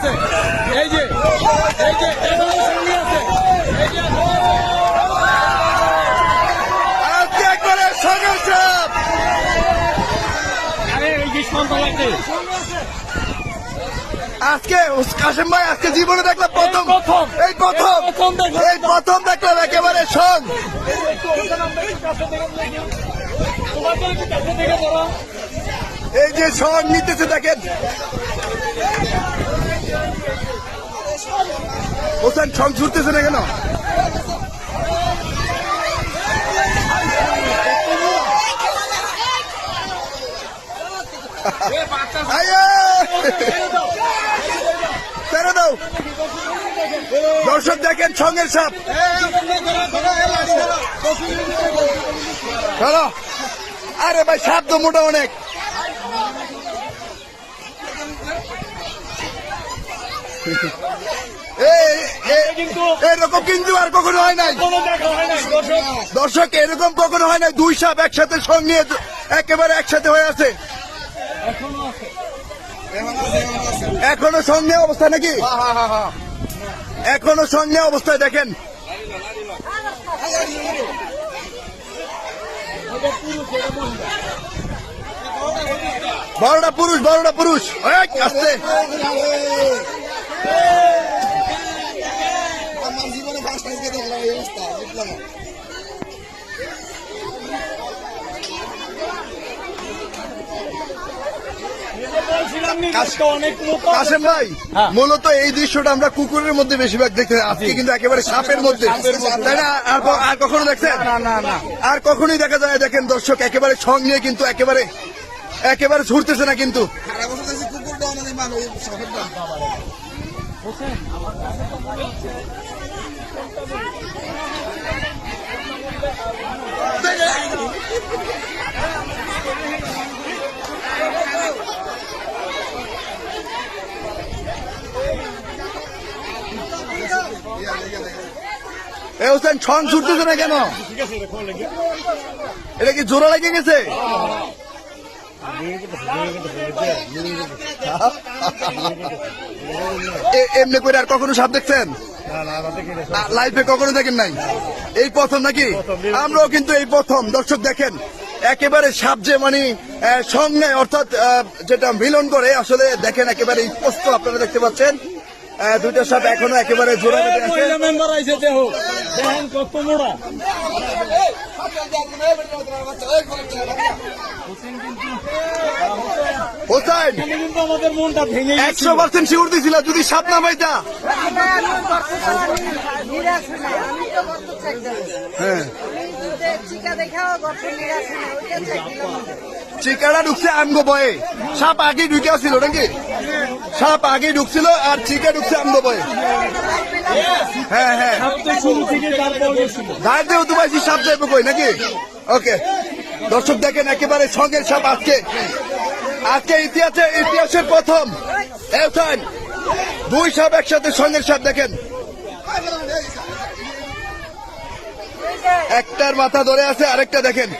আছে। এই যে এই যে এখনও সঙ্গে আছে। এই যে আজকে কাশেম ভাই আজকে জীবনে দেখলাম প্রথম। এই প্রথম। এই প্রথম দেখলাম। একেবারে সং। এই যে সং নিতেছে দেখেন। হোসেন সং ছুটতেছে না কেন! ছেড়ে দাও। দর্শক দেখেন সঙ্গের সাপ। চলো। আরে ভাই, সাপ তো মোটা অনেক। এই- কিন্তু এরকম কিন্তু আর কখনো হয় নাই। দর্শক। এরকম কখনো হয় নাই। দুই সাপ একসাথে সঙ্গ একেবারে একসাথে হয়ে আছে। এখনও সঙ্গে অবস্থা নাকি? এখনও সঙ্গে অবস্থায় দেখেন। এটা পুরুষ বারোটা পুরুষ। আস্তে ফার্স্ট দেখলাম এই অবস্থা বুঝলাম ভাই হ্যাঁ। মূলত এই দৃশ্যটা আমরা কুকুরের মধ্যে বেশিরভাগ দেখতে। আজকে কিন্তু একেবারে সাপের মধ্যে। তাই না? আর কখনো দেখছেন? না না না আর কখনোই দেখা যায় দেখেন দর্শক একেবারে সং নিয়ে কিন্তু একেবারে একেবারে ছুটতেছে না কিন্তু। কুকুরটা অনেক মানুষ এ হোসেন, ছং ছুটতেছে না কেন? এটা কি জোড়া লেগে গেছে? এমনি করে আর কখনো সাপ দেখছেন? লাইফে কখনো দেখেন নাই? এই প্রথম নাকি? আমরাও কিন্তু এই প্রথম। দর্শক দেখেন একেবারে সাপ যে মানে সঙ্গে অর্থাৎ আহ, যেটা মিলন করে আসলে দেখেন একেবারে স্পষ্ট আপনারা দেখতে পাচ্ছেন। আহ, দুইটা সাপ এখনও একেবারে জোড়া আছে। দেখেন কত মোড়া? হোসেন কিন্তু আমাদের মনটা ভেঙে একশো পার্সেন্ট শিউর দিছিল যদি সাপ না পাইতা হ্যাঁ। চিকাটা ঢুকছে আমগো বয়ে। সাপ আগে ঢুকে ছিল নাকি? সাপ আগে ঢুকছিল আর চিকা ঢুকছে আমগো বয়ে। হ্যাঁ হ্যাঁ। পাইছি সাপ যাইবো কই নাকি? ওকে। দর্শক দেখেন একেবারে সঙ্গের সাপ আজকে। আজকে ইতিহাসে ইতিহাসের প্রথম। দুই সাপ একসাথে সঙ্গের সাপ দেখেন। একটার মাথা ধরে আছে আরেকটা দেখেন।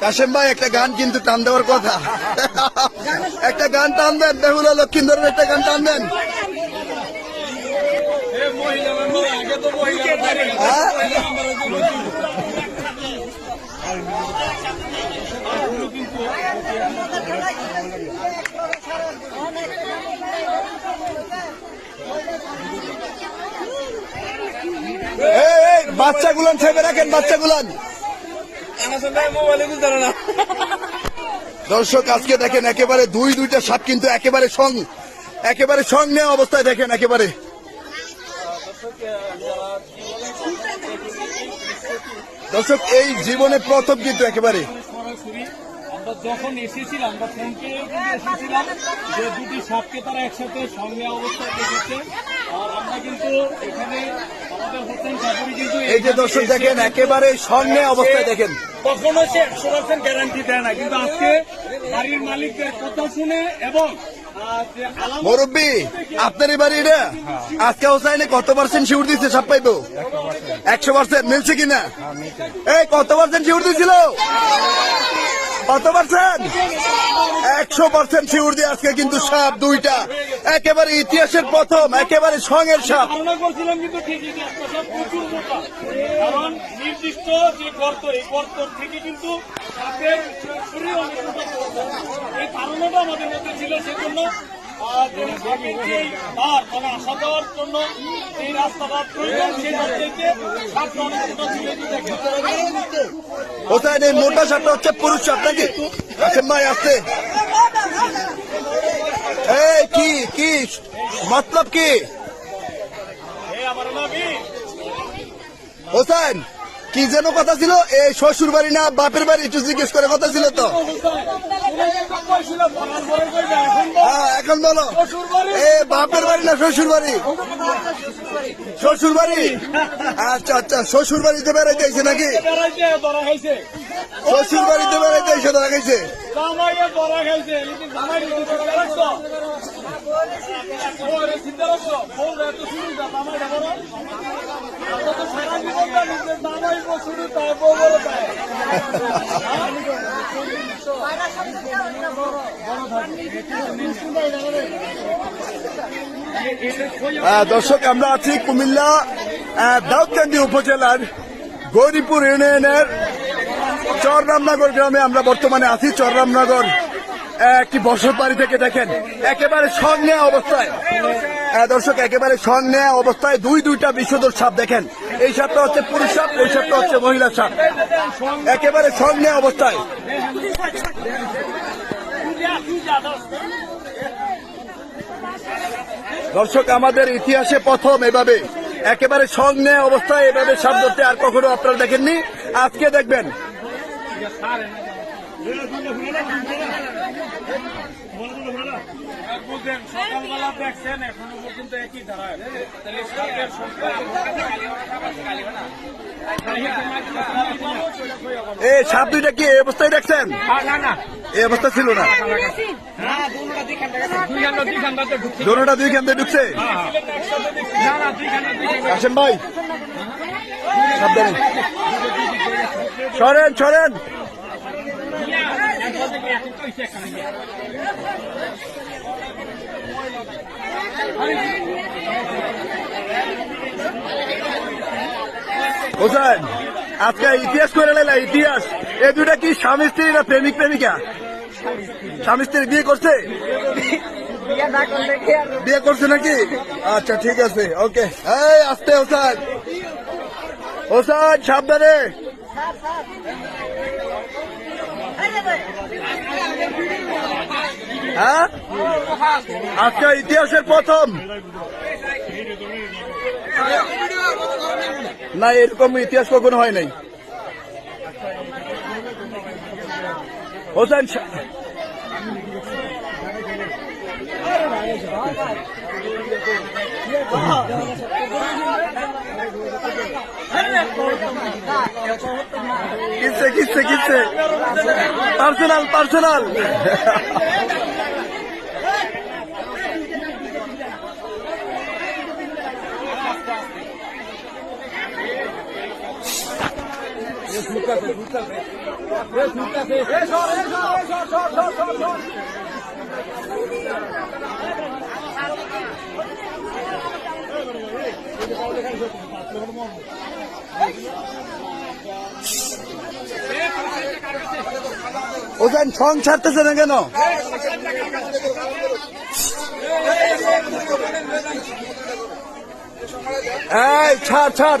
কাশেম ভাই একটা গান কিন্তু টান দেওয়ার কথা। একটা গান টান দেন বেহুলা লক্ষিন্দরের একটা গান টান দেন। মহিলা মেম্বার আগে তো মহিলা বাচ্চাগুলান ছেপে রাখেন, বাচ্চাগুলান। দর্শক, আজকে দেখেন একেবারে দুই, দুইটা সাপ কিন্তু একেবারে সং একেবারে সং নেওয়া অবস্থায় দেখেন একেবারে। দর্শক, এই জীবনে প্রথম কিন্তু একেবারে। যখন এসেছিলাম ফোন এসেছিলাম যে দুটি সাপকে তারা একসাথে সঙ্গে অবস্থায় দেখেছে। আর আমরা কিন্তু এখানে এই যে দর্শক দেখেন একেবারে স্বর্ণে অবস্থায় দেখেন। কখনো সে একশো পার্সেন্ট গ্যারান্টি দেয় না কিন্তু আজকে বাড়ির মালিকদের কথা শুনে এবং মুরব্বী আপনার বাড়ি এটা আজকে হোসাইনে কত পার্সেন্ট শিউর দিচ্ছে সব পাইবো? একশো পার্সেন্ট মিলছে কিনা? এই কত পার্সেন্ট শিউর দিছিল? কত পার্সেন্ট? একশো পার্সেন্ট শিউর দিয়ে আজকে কিন্তু সাপ দুইটা। একেবারে ইতিহাসের প্রথম, একেবারে সঙ্গের সাপ। নির্দিষ্ট যে গর্ত, এই গর্ত থেকে কিন্তু এই সাপটা মোটা সাপটা হচ্ছে পুরুষ সাপ নাকি? ভাই আসতে এই, কি কি? মতলব কি? হোসেন কি যেন কথা ছিল? এই শ্বশুর বাড়ি না, বাপের বাড়ি একটু জিজ্ঞেস করে কথা ছিল তো। হ্যাঁ এখন বলো। এ, বাপের বাড়ি না শ্বশুর বাড়ি? শ্বশুর বাড়ি? আচ্ছা আচ্ছা শ্বশুর বাড়িতে বেড়াইতে আইছে নাকি? শ্বশুর বাড়িতে বেড়াইতে আইসে ধরা খাইছে। দর্শক, আমরা আছি কুমিল্লা দাউদকান্দি উপজেলার গৌরীপুর ইউনিয়নের চররামনগর গ্রামে আমরা বর্তমানে আছি। চররামনগর একটি বসত বাড়ি থেকে দেখেন, একেবারে সঙ্গে অবস্থায়। দর্শক, একেবারে সঙ্গে অবস্থায় দুই দুইটা বিষধর সাপ দেখেন। এই সাপটা হচ্ছে পুরুষ সাপ ওই সাপটা হচ্ছে মহিলা সাপ। একেবারে সঙ্গে অবস্থায়। দর্শক, আমাদের ইতিহাসে প্রথম এভাবে, একেবারে সঙ্গে অবস্থায় এভাবে সাপ ধরতে আর কখনো আপনারা দেখেননি। আজকে দেখবেন। বুঝলেন সকালবেলা দেখছেন এখনও পর্যন্ত একই ধারায় এই সাপ দুইটা কি এই অবস্থায় দেখছেন? না না এই অবস্থা ছিল না। দোনোটা দুই খান ঢুকছে। আসেন ভাই। সাবধানে। সরেন সরেন। হোসেন, আজকে ইতিহাস করে লাইলা, ইতিহাস। এ দুটা কি স্বামী স্ত্রী না প্রেমিক প্রেমিকা? স্বামী স্ত্রী বিয়ে করছে? বিয়ে করছে নাকি? আচ্ছা ঠিক আছে, ওকে। এই, আসতে, হোসেন। হোসেন, সাবধানে। হ্যাঁ? আজকে ইতিহাসের প্রথম। না, এরকম ইতিহাস কখনো হয় নাই। হোসেন কিসে কিসে কিসে? Personal personal. ওখান সং ছাড়তেছে না কেন? এই ছাড় ছাড়।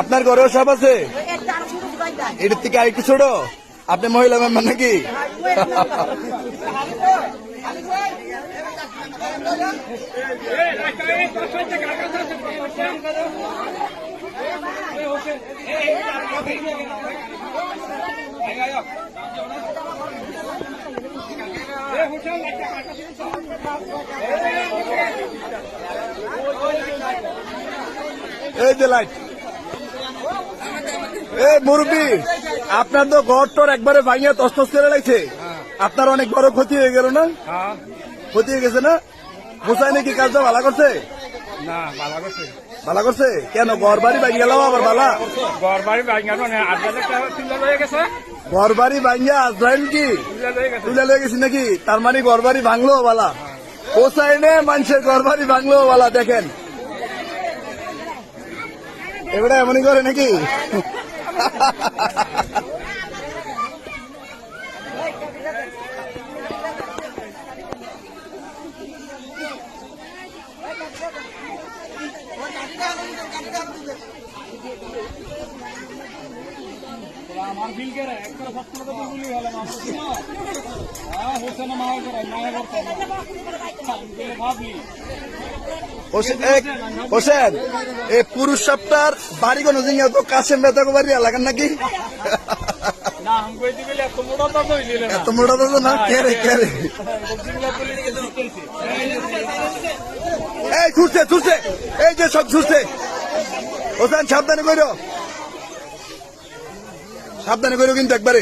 আপনার ঘরেও সাপ আছে? এটার থেকে আরেকটু ছোট? আপনি মহিলা মেম্বার নাকি? এই যে লাইট এই মুরব্বী আপনার তো ঘর টর একবারে ভাঙিয়া তস্তস করে লাগছে আপনার অনেক বড় ক্ষতি হয়ে গেল না? হ্যাঁ। ক্ষতি হয়ে গেছে না? মুসাই নাকি কাজটা ভালো করছে? না ভালো করছে। ভালো করছে? কেন ঘর বাড়ি ভাঙি গেল আবার ভালা? ঘর বাড়ি ভাঙা মানে আট হাজার টাকা তুলে লয়ে গেছে। ঘর বাড়ি আজরাইল কি? তুলে লয়ে গেছি নাকি? তার মানে ঘর বাড়ি ভাঙলো বালা হোসাইনে মানুষের ঘর বাড়ি ভাঙলো বালা দেখেন। এবারে এমনই করে নাকি? আমার বিল করে একটা সপ্তাহ তো বলি হলো আমার হ্যাঁ হোসেন মায়া করে মায়া করতে ভাবলি? হোসেন এ, এই পুরুষ সপ্তাহ বাড়ি কোনো জিনিস তো কাশেম বেতা বাড়ি এলাকার নাকি? এত মোটা তো না? কে রে কে রে? এই ছুটছে ছুটছে এই যে সব ছুটছে। হোসেন সাবধানে কইরো। সাবধানে করে কিন্তু একবারে।